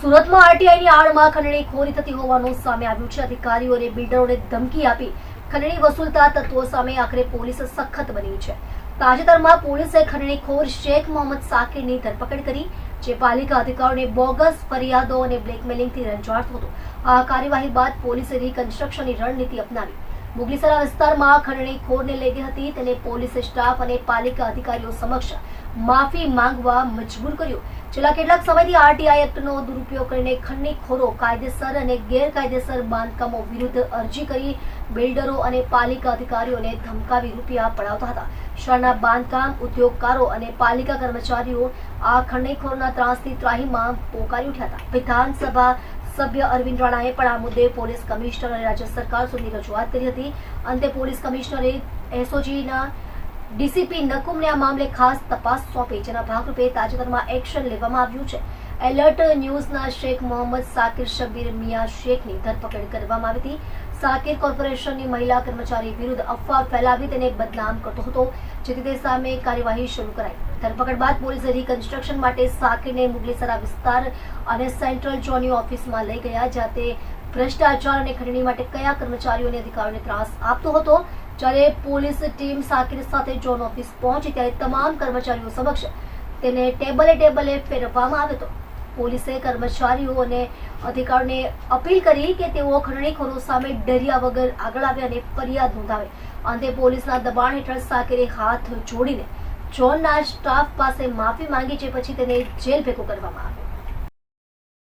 સુરતમાં આરટીઆઈની આડમાં ખંડણી ખોરી થતી હોવાનું સામે આવ્યું છે. અધિકારીઓ અને બિલ્ડરોને ધમકી આપી ખંડણી વસૂલતા તત્વો સામે આખરે પોલીસ સખત બની છે. તાજેતરમાં પોલીસે ખંડણીખોર શેખ મોહમ્મદ સાકીરની ધરપકડ કરી, જે પાલિકા અધિકારીઓને બોગસ ફરિયાદો અને બ્લેકમેલિંગથી રંજાડતો હતો. આ કાર્યવાહી બાદ પોલીસે રીકન્સ્ટ્રક્શનની રણનીતિ અપનાવી. મુગલીસરા વિસ્તારમાં ખંડણીખોરને લઈ ગઈ હતી. તેને પોલીસ સ્ટાફ અને પાલિકા અધિકારીઓ સમક્ષ માફી માંગવા મજબૂર કર્યો. છેલ્લા કેટલાક સમયથી આરટીઆઈ એક્ટનો દુરુપયોગ કરીને ખંડણીખોરો કાયદેસર અને ગેરકાયદેસર બાંધકામો વિરુદ્ધ અરજી કરી બિલ્ડરો અને પાલિકા અધિકારીઓને ધમકાવી રૂપિયા પડાવતા હતા. શહેરના બાંધકામ ઉદ્યોગકારો અને પાલિકા કર્મચારીઓ આ ખંડણીખોરના ત્રાસથી ત્રાહીમાં પોકારી ઉઠ્યા હતા. વિધાનસભા સભ્ય અરવિંદ રાણાએ પણ આ મુદ્દે પોલીસ કમિશનર અને રાજ્ય સરકાર સુધી રજૂઆત કરી હતી. અંતે પોલીસ કમિશનરે એસઓજીના ડીસીપી નકુમને આ મામલે ખાસ તપાસ સોંપી, જેના ભાગરૂપે તાજેતરમાં એક્શન લેવામાં આવ્યું છે. એલર્ટ ન્યૂઝના શેખ મોહમ્મદ સાકિર શબીર મિયા શેખની ધરપકડ કરવામાં આવી હતી. સાકિર કોર્પોરેશનની મહિલા કર્મચારી વિરુદ્ધ અફવા ફેલાવી તેને બદનામ કરતો હતો, જેથી તે સામે કાર્યવાહી શરૂ કરાઈ. ધરપકડ બાદ પોલીસે રીકન્સ્ટ્રક્શન માટે સાકિરને મુગલીસરા વિસ્તાર અને સેન્ટ્રલ જોની ઓફિસમાં લઈ ગયા, જ્યાં તે ભ્રષ્ટાચાર અને ખંડણી માટે કયા કર્મચારીઓને અધિકારીઓને ત્રાસ આપતો હતો? જ્યારે પોલીસ ટીમ સાકિર સાથે જોન ઓફિસ પહોંચી, ત્યારે તમામ કર્મચારીઓ સમક્ષ તેને ટેબલે ટેબલે ફેરવવામાં આવ્યો હતો. પોલીસે કર્મચારીઓ અને અધિકારીઓને અપીલ કરી કે તેઓ ખંડણીખોરો સામે ડર્યા વગર આગળ આવે અને ફરિયાદ નોંધાવે. અંતે પોલીસના દબાણ હેઠળ સાકિરે હાથ જોડીને જોનના સ્ટાફ પાસે માફી માંગી છે પછી તેને જેલ ભેગો કરવામાં આવ્યો.